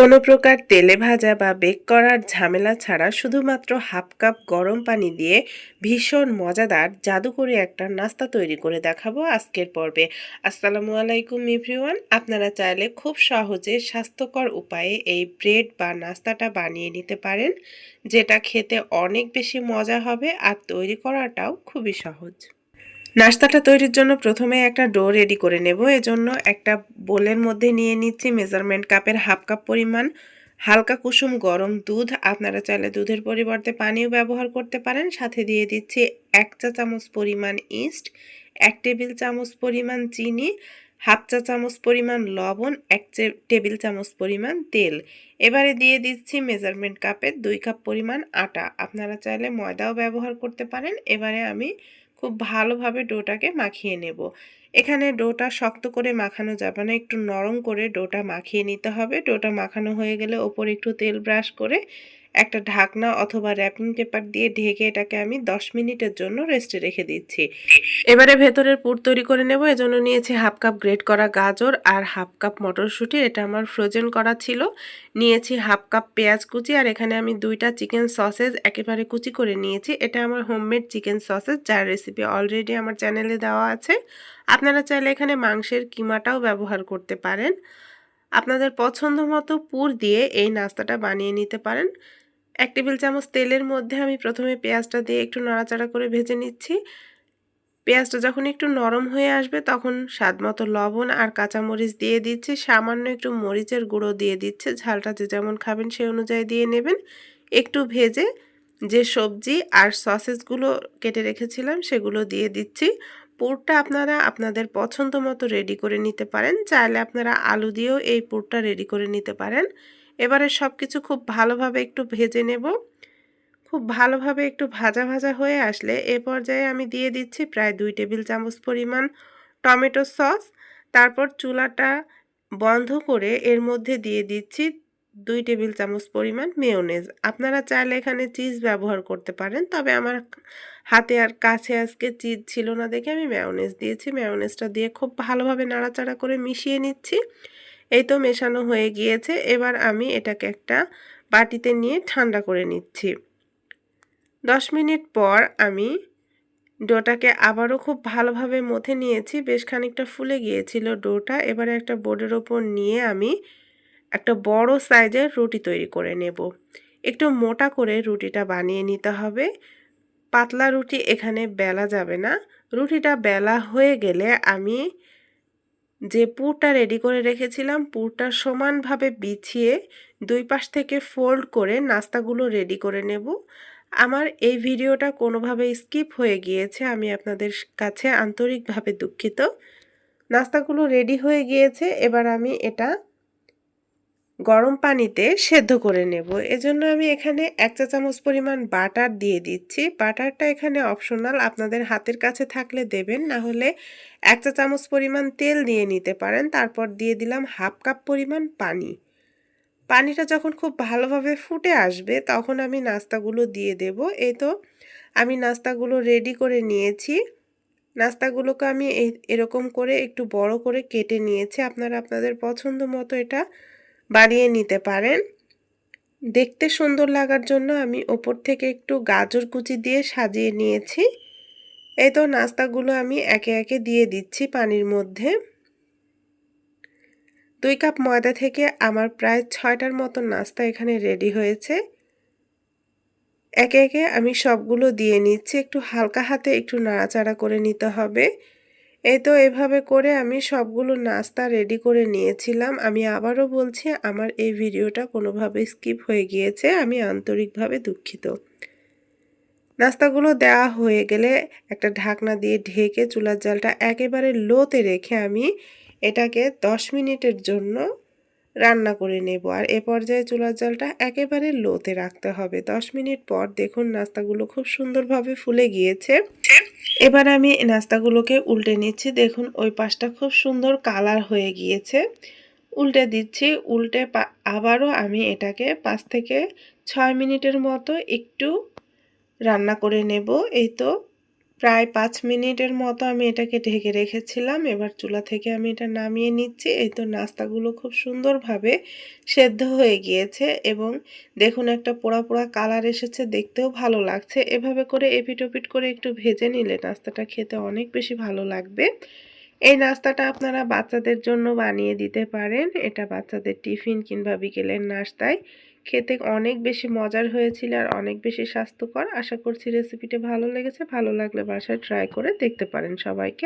কোনো প্রকার তেলে ভাজা বা বেক করার ঝামেলা ছাড়া শুধুমাত্র হাফ কাপ গরম পানি দিয়ে ভীষণ মজাদার, জাদুকরি একটা নাস্তা তৈরি করে দেখাবো আজকের পর্বে। আসসালামু আলাইকুম ইভরিওয়ান আপনারা চাইলে খুব সহজে স্বাস্থ্যকর উপায়ে এই ব্রেড বা নাস্তাটা বানিয়ে নিতে পারেন, যেটা খেতে অনেক বেশি মজা হবে আর তৈরি করাটাও খুবই সহজ। নাস্তাটা তৈরির জন্য প্রথমে একটা ডো রেডি করে নেব। এজন্য একটা বোলের মধ্যে নিয়ে নিচ্ছি মেজারমেন্ট কাপের হাফ কাপ পরিমাণ হালকা কুসুম গরম দুধ। আপনারা চাইলে দুধের পরিবর্তে পানিও ব্যবহার করতে পারেন। সাথে দিয়ে দিচ্ছি এক চা চামচ পরিমাণ ইস্ট, এক টেবিল চামচ পরিমাণ চিনি, হাফ চা চামচ পরিমাণ লবণ, এক টেবিল চামচ পরিমাণ তেল। এবারে দিয়ে দিচ্ছি মেজারমেন্ট কাপের দুই কাপ পরিমাণ আটা। আপনারা চাইলে ময়দাও ব্যবহার করতে পারেন। এবারে আমি খুব ভালোভাবে ডোটাকে মাখিয়ে নেব। এখানে ডোটা শক্ত করে মাখানো যাবে না, একটু নরম করে ডোটা মাখিয়ে নিতে হবে। ডোটা মাখানো হয়ে গেলে ওপর একটু তেল ব্রাশ করে একটা ঢাকনা অথবা র্যাপিং পেপার দিয়ে ঢেকে এটাকে আমি 10 মিনিটের জন্য রেস্টে রেখে দিচ্ছি। এবারে ভেতরের পুর তৈরি করে নেব, এজন্য নিয়েছি হাফ কাপ গ্রেট করা গাজর আর হাফ কাপ মটরশুঁটি, এটা আমার ফ্রোজেন করা ছিল। নিয়েছি হাফ কাপ পেঁয়াজ কুচি আর এখানে আমি দুইটা চিকেন সসেজ একেবারে কুচি করে নিয়েছি। এটা আমার হোমমেড চিকেন সসেজ যার রেসিপি অলরেডি আমার চ্যানেলে দেওয়া আছে। আপনারা চাইলে এখানে মাংসের কিমাটাও ব্যবহার করতে পারেন। আপনাদের পছন্দ মতো পুর দিয়ে এই নাস্তাটা বানিয়ে নিতে পারেন। এক টেবিল চামচ তেলের মধ্যে আমি প্রথমে পেঁয়াজটা দিয়ে একটু নাড়াচাড়া করে ভেজে নিচ্ছি। পেঁয়াজটা যখন একটু নরম হয়ে আসবে, তখন স্বাদ মতো লবণ আর কাঁচামরিচ দিয়ে দিচ্ছি। সামান্য একটু মরিচের গুঁড়ো দিয়ে দিচ্ছে। ঝালটা যে যেমন খাবেন সেই অনুযায়ী দিয়ে নেবেন। একটু ভেজে যে সবজি আর সসেসগুলো কেটে রেখেছিলাম, সেগুলো দিয়ে দিচ্ছি। পুরটা আপনারা আপনাদের পছন্দ মতো রেডি করে নিতে পারেন। চাইলে আপনারা আলু দিয়েও এই পুরটা রেডি করে নিতে পারেন। এবারে সব কিছু খুব ভালোভাবে একটু ভেজে নেব। খুব ভালোভাবে একটু ভাজা ভাজা হয়ে আসলে এ পর্যায়ে আমি দিয়ে দিচ্ছি প্রায় দুই টেবিল চামচ পরিমাণ টমেটো সস। তারপর চুলাটা বন্ধ করে এর মধ্যে দিয়ে দিচ্ছি দুই টেবিল চামচ পরিমাণ মেয়োনেজ। আপনারা চাইলে এখানে চিজ ব্যবহার করতে পারেন, তবে আমার হাতে আর কাছে আজকে চিজ ছিল না দেখে আমি ম্যাওনেজ দিয়েছি। ম্যাওনেজটা দিয়ে খুব ভালোভাবে নাড়াচাড়া করে মিশিয়ে নিচ্ছি। এই তো মেশানো হয়ে গিয়েছে। এবার আমি এটাকে একটা বাটিতে নিয়ে ঠান্ডা করে নিচ্ছি। দশ মিনিট পর আমি ডোটাকে আবারও খুব ভালোভাবে মথে নিয়েছি। বেশ খানিকটা ফুলে গিয়েছিল ডোটা। এবারে একটা বোর্ডের ওপর নিয়ে আমি একটা বড় সাইজের রুটি তৈরি করে নেব। একটু মোটা করে রুটিটা বানিয়ে নিতে হবে। পাতলা রুটি এখানে বেলা যাবে না। রুটিটা বেলা হয়ে গেলে আমি যে পুরটা রেডি করে রেখেছিলাম, পুরটা সমানভাবে বিছিয়ে দুই পাশ থেকে ফোল্ড করে নাস্তাগুলো রেডি করে নেব। আমার এই ভিডিওটা কোনোভাবে স্কিপ হয়ে গিয়েছে, আমি আপনাদের কাছে আন্তরিকভাবে দুঃখিত। নাস্তাগুলো রেডি হয়ে গিয়েছে, এবার আমি এটা গরম পানিতে সেদ্ধ করে নেব। এজন্য আমি এখানে এক চা চামচ পরিমাণ বাটার দিয়ে দিচ্ছি। বাটারটা এখানে অপশনাল, আপনাদের হাতের কাছে থাকলে দেবেন না হলে এক চা চামচ পরিমাণ তেল দিয়ে নিতে পারেন। তারপর দিয়ে দিলাম হাফ কাপ পরিমাণ পানি। পানিটা যখন খুব ভালোভাবে ফুটে আসবে, তখন আমি নাস্তাগুলো দিয়ে দেব। এই তো, আমি নাস্তাগুলো রেডি করে নিয়েছি। নাস্তাগুলোকে আমি এরকম করে একটু বড় করে কেটে নিয়েছি। আপনারা আপনাদের পছন্দ মতো এটা বাড়িয়ে নিতে পারেন। দেখতে সুন্দর লাগার জন্য আমি ওপর থেকে একটু গাজর কুচি দিয়ে সাজিয়ে নিয়েছি। এই তো নাস্তাগুলো আমি একে একে দিয়ে দিচ্ছি পানির মধ্যে। দুই কাপ ময়দা থেকে আমার প্রায় ছয়টার মতো নাস্তা এখানে রেডি হয়েছে। একে একে আমি সবগুলো দিয়ে নিচ্ছি। একটু হালকা হাতে একটু নাড়াচাড়া করে নিতে হবে। এই তো এভাবে করে আমি সবগুলো নাস্তা রেডি করে নিয়েছিলাম। আমি আবারও বলছি, আমার এই ভিডিওটা কোনোভাবে স্কিপ হয়ে গিয়েছে, আমি আন্তরিকভাবে দুঃখিত। নাস্তাগুলো দেওয়া হয়ে গেলে একটা ঢাকনা দিয়ে ঢেকে চুলার জালটা একেবারে লোতে রেখে আমি এটাকে দশ মিনিটের জন্য রান্না করে নেব। আর এ পর্যায়ে চুলার জালটা একেবারে লোতে রাখতে হবে। দশ মিনিট পর দেখুন নাস্তাগুলো খুব সুন্দরভাবে ফুলে গিয়েছে। এবার আমি নাস্তাগুলোকে উল্টে নিচ্ছি। দেখুন, ওই পাশটা খুব সুন্দর কালার হয়ে গিয়েছে। উল্টে দিচ্ছি, উল্টে আবারও আমি এটাকে পাঁচ থেকে ছয় মিনিটের মতো একটু রান্না করে নেব। এই তো প্রায় পাঁচ মিনিটের মতো আমি এটাকে ঢেকে রেখেছিলাম। এবার চুলা থেকে আমি এটা নামিয়ে নিচ্ছি। এই তো নাস্তাগুলো খুব সুন্দরভাবে সেদ্ধ হয়ে গিয়েছে এবং দেখুন একটা পোড়া পোড়া কালার এসেছে, দেখতেও ভালো লাগছে। এভাবে করে এপিট ওপিট করে একটু ভেজে নিলে নাস্তাটা খেতে অনেক বেশি ভালো লাগবে। এই নাস্তাটা আপনারা বাচ্চাদের জন্য বানিয়ে দিতে পারেন। এটা বাচ্চাদের টিফিন কিংবা বিকেলের নাস্তায়। খেতে অনেক বেশি মজার হয়েছিল আর অনেক বেশি স্বাস্থ্যকর। আশা করছি রেসিপিটা ভালো লেগেছে। ভালো লাগলে বাসায় ট্রাই করে দেখতে পারেন সবাইকে।